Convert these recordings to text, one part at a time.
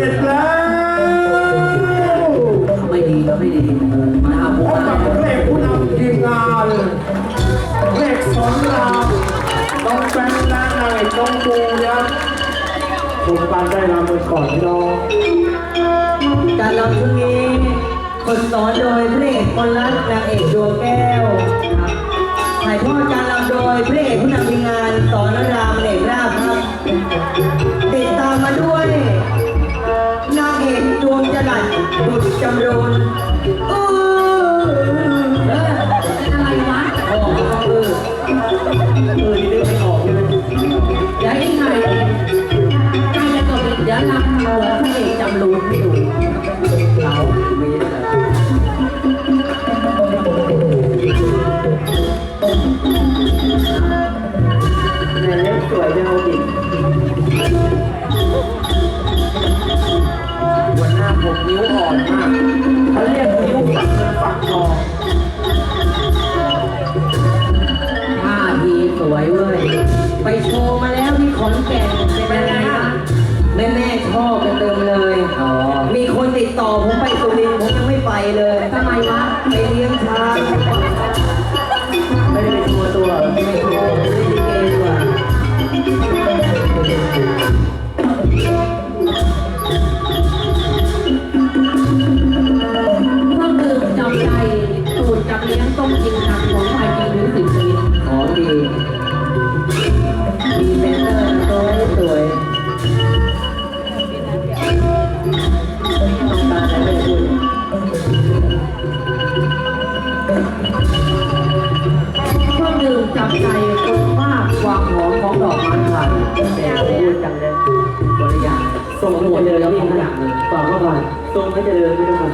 ด็จแล้วไม่ดีก็ไม่ดีมาหาผมพบกับเอกผู้นำทีมงานพระเอกสอนรามน้องแฟนและนายน้องบูนะครับผมปานได้รำไปก่อนพี่น้องการรำชุดนี้คนสอนโดยพระเอกคนรักนางเอกดวงแก้วครับถ่ายทอดการรำโดยพระเอกผู้นำทีมงานสอนรามเอกราบครับติดตามมาด้วย จรัสบุตรจำรูนโอ้ ไปโชว์มาแล้วที่ขอนแก่นเป็นยังไงบ้างแม่แม่ๆชอบกันเต็มเลยอ๋อมีคนติดต่อผมไปสุรินทร์ผมยังไม่ไปเลยทำไมวะ ต้องการอะไรไม่ครื่องดื่มจับใจคุณภาความหอมของดอกไม้ไทยแต่พูดจังเลยบริยาส่งหมดเลยแล้วพี่นะฝากเข้าไปส่งให้เจริญพี่ทุกคน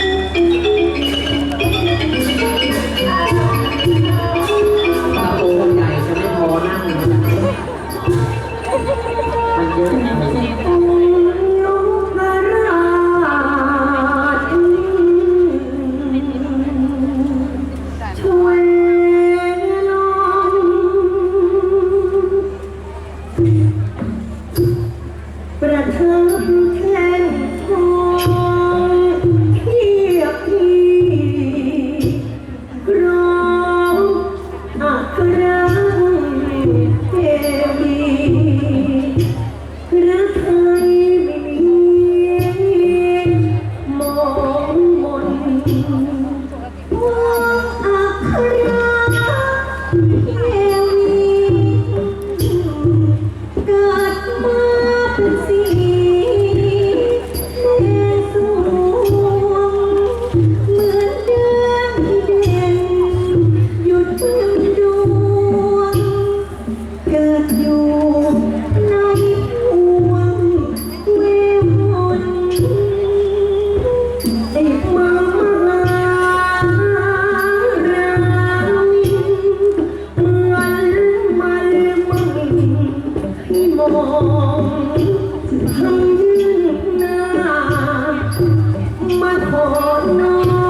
ต องทำยื่นหน้ามาขอน้อง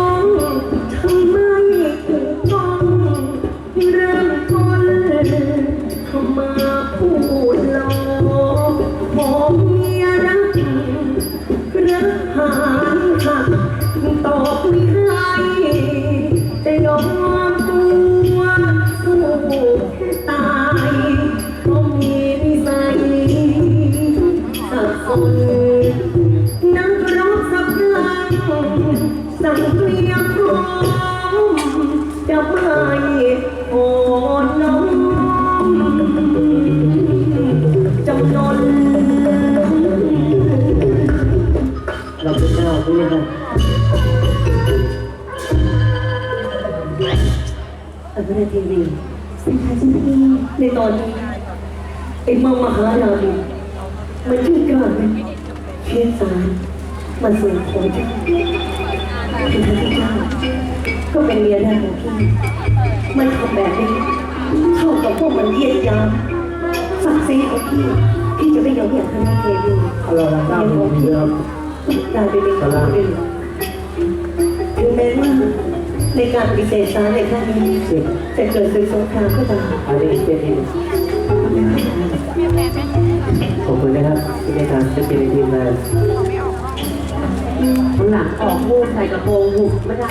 สั่งเกลียพร้อมจะไม่โอนน้องจำนนเราเป็นเจ้าด้วยนะอันนี้ทีวีสิค้าชิ้นนี้ในตอนนี้ไอ้เมืองมหาลาลีมันชื่อกลาไหมเทียนสาร มันสวยของเจ้าคือพระเจ้า ก็เป็นเมียได้ของพี่มันทำแบบนี้เท่ากับพวกมันเยียดยามศักดิ์ศรีของพี่ พี่จะไม่ยอมให้ทำให้เทวีอะไรนะหน้าผมเดิมกลายเป็นคนอื่นถึงแม้ว่าในการปฏิเสธสารในครั้งนี้จะเกิดศึกสงครามก็ตามอันนี้เป็นผมในการจะเป็นทีมงาน คนหลังออกลูกใส่กระโปรงหุบไม่ได้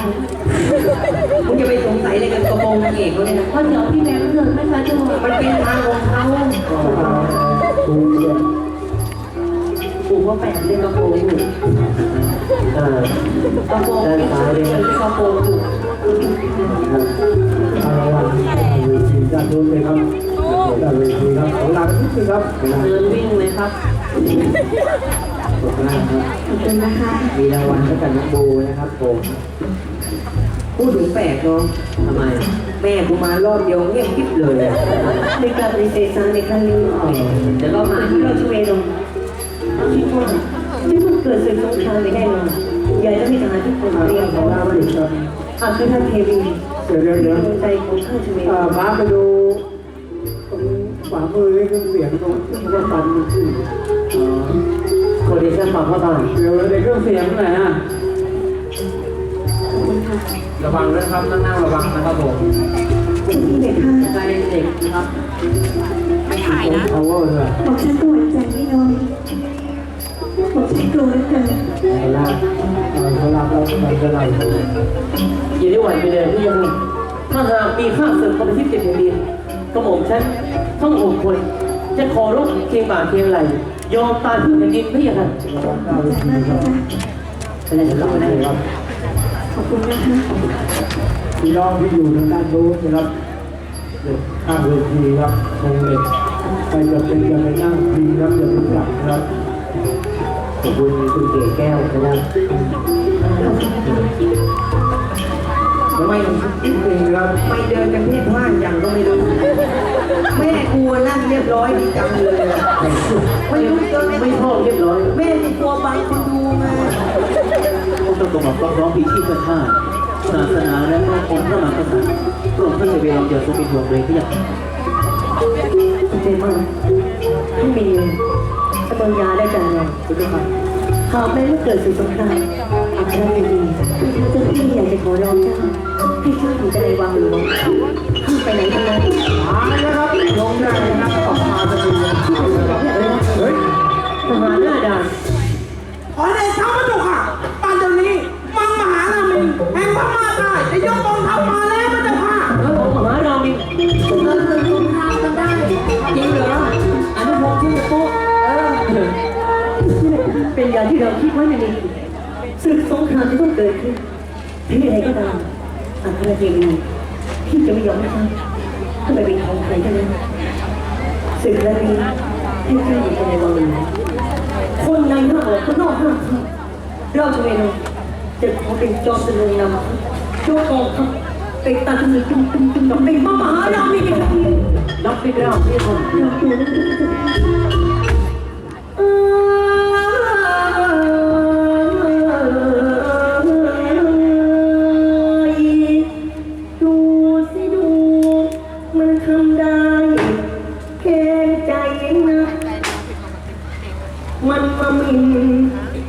มึงจะไปสงสัยอะไรกับกระโปรงนางเอกเขาเนี่ยนะเพราะเดี๋ยวพี่แบงค์เดินไม่มาจะบอกมันเป็นทางของเขาดูเนี่ยปู่ว่าแปดเล่นกระโปรงอยู่อ่ากระโปรงที่ซ้ายเลยใส่นกระโปรงหุบอารวันเวทีด้านโน้นเลยครับด้านเวทีครับของเราทุกทีครับเดินวิ่งเลยครับ ขอบคุณมากครับ ขอบคุณนะคะ มีรางวัลให้กับน้องโบนะครับผมพูดถึงแปลกเนาะทำไม แม่กูมารอบเดียวเงียบกิ๊บเลยอะในการปฏิเสธสารในครั้งนี้เดี๋ยวก็มาที่เราช่วยลงคิดว่าที่มันเกิดศึกสงครามไม่ได้มาอยากจะให้ทหารทุกคนเรียมของเราไม่ครับอาคือท่านเทวีเดี๋ยวเดี๋ยวเดี๋ยวใจของข้านชเวเอ่อมาไปดูขวามือนี่คือเสียงตรงที่ว่าฟันมันขึ้น โคเดชั่นฝั่งพ่อบ้านเดี๋ยวในเครื่องเสียงไหนฮะระวังนะครับนั่งนั่งระวังนะครับผมที่นี่เนี่ยค่ะใจเด็กนะครับผมเอาว่าเลยบอกฉันปวดใจไม่น้อยบอกฉันกลัวเหลือเกินเวลาเอ่อเวลาเราเราจะไหลอย่าได้หวั่นไปเลยที่ยังถ้าหากมีข้าศึกเข้าไปที่เจ็ดแผ่นดินกระหม่อมฉันทั้งหกคน จะขอรบเคียงบ่าเคียงไหล ยอมตายเพื่อแผ่นดินไม่อย่างนั้นระวังด้านเวทีครับไม่ได้จะรับไม่ได้ครับขอบคุณนะคะพี่น้องที่อยู่ทางด้านโน้นนะครับข้างเวทีครับคงเด็กใครจะเป็นจะไปนั่งทีครับอย่าเพิ่งกลับครับขอบคุณคุณเก๋แก้วนะครับ ไม่จริงครับไม่เดินกันเพี้ยนพลาดอย่างก็ไม่รู้แม่กลัวนั่งเรียบร้อยดีจังเลยอะไม่รู้เจอไม่ชอบเรียบร้อย แม่นี่กลัวบังคนดูมาพวกเราต้องมาร้องพิธีเพื่อชาติศาสนาและพระองค์พระมหากษัตริย์พระองค์ท่านในเวลาเดียวทรงเป็นห่วงเลยก็อยากขอบใจมากไม่มีจะบรรยาได้จังเลยคุณผู้ชม หากแม้ว่าเกิดศึกสงครามอาคารดีเจ้าพี่อยากจะขอร้องเจ้าให้ช่วยอยู่ในวังหลวงข้าไปไหนทั้งนั้นมาแล้วครับลงได้นะครับออกมาจะดีเฮ้ยทหารหน้าด่านขอได้ อย่างที่เราคิดไว้ในนี้ศึกสงครามที่ต้องเกิดขึ้นที่ไหนก็ตามอาคาราดีพี่จะไม่ยอมให้ท่านท่านไปเป็นของใครทั้งนั้นศึกแล้วนี้ให้ช่วยอยู่ในวังหลวงคนในห้ามออกคนนอกห้ามเข้าเราจะไม่ลงจะขอเป็นจอมตะลุงนำช่วกองทัพไปตัดมือตุ้มตุ้มตุ้มไปมหารามีกันทีรับไม่ได้ที่คนเ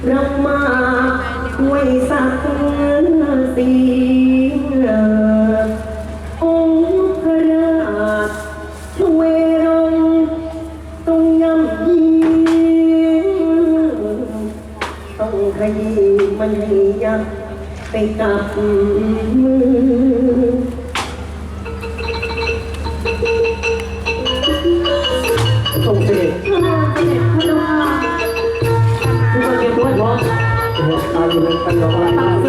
รามาไว้สักสีองค์พระราชช่วยลงต้องยำยีต้องขยี้มันให้ยับไปกับมือ 你们看到了吗？